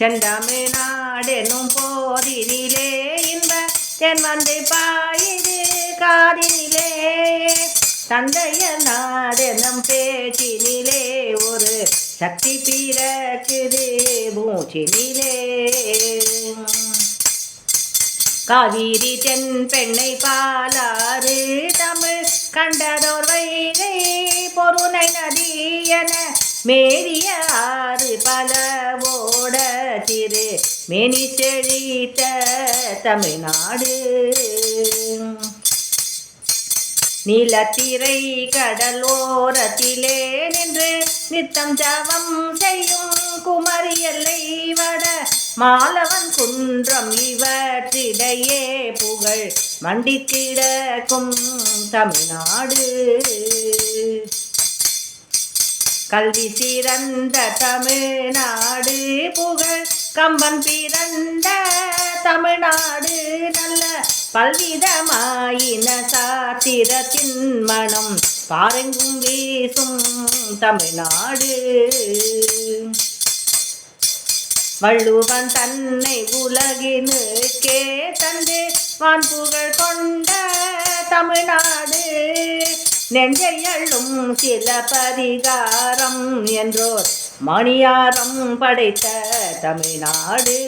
செந்தமிழ்நாடெனும் போதினிலே இன்ப தென் வந்து பாயிரு காதினிலே. தந்தைய நாடெனும் பேச்சினிலே ஒரு சக்தி பிறக்குது மூச்சினிலே. காவிரி தென் பெண்ணை பாலாறு தமிழ் கண்டதோர் வைகை பொருளை நதி என மேரிய ஆறு பலவோ மேனி செழித்த தமிழ்நாடு. நிலத்திரை கடலோரத்திலே நின்று நித்தம் ஜபம் செய்யும் குமரி எல்லை வட மாலவன் குன்றம் இவற்றிடையே புகழ் மண்டித்திடக்கும் தமிழ்நாடு. கல்வி சிறந்த தமிழ்நாடு புகழ் கம்பன் பிறந்த தமிழ்நாடு நல்ல பல்விதமாயின சாத்திரத்தின் மனம் பாருங்கும் வீசும் தமிழ்நாடு. வள்ளுவன் தன்னை உலகினுக்கே தந்து வான் புகழ் கொண்ட தமிழ்நாடு. நெஞ்சையள்ளும் சில பரிகாரம் என்றோர் மணியாரம் படைத்த தமிழ்நாடு.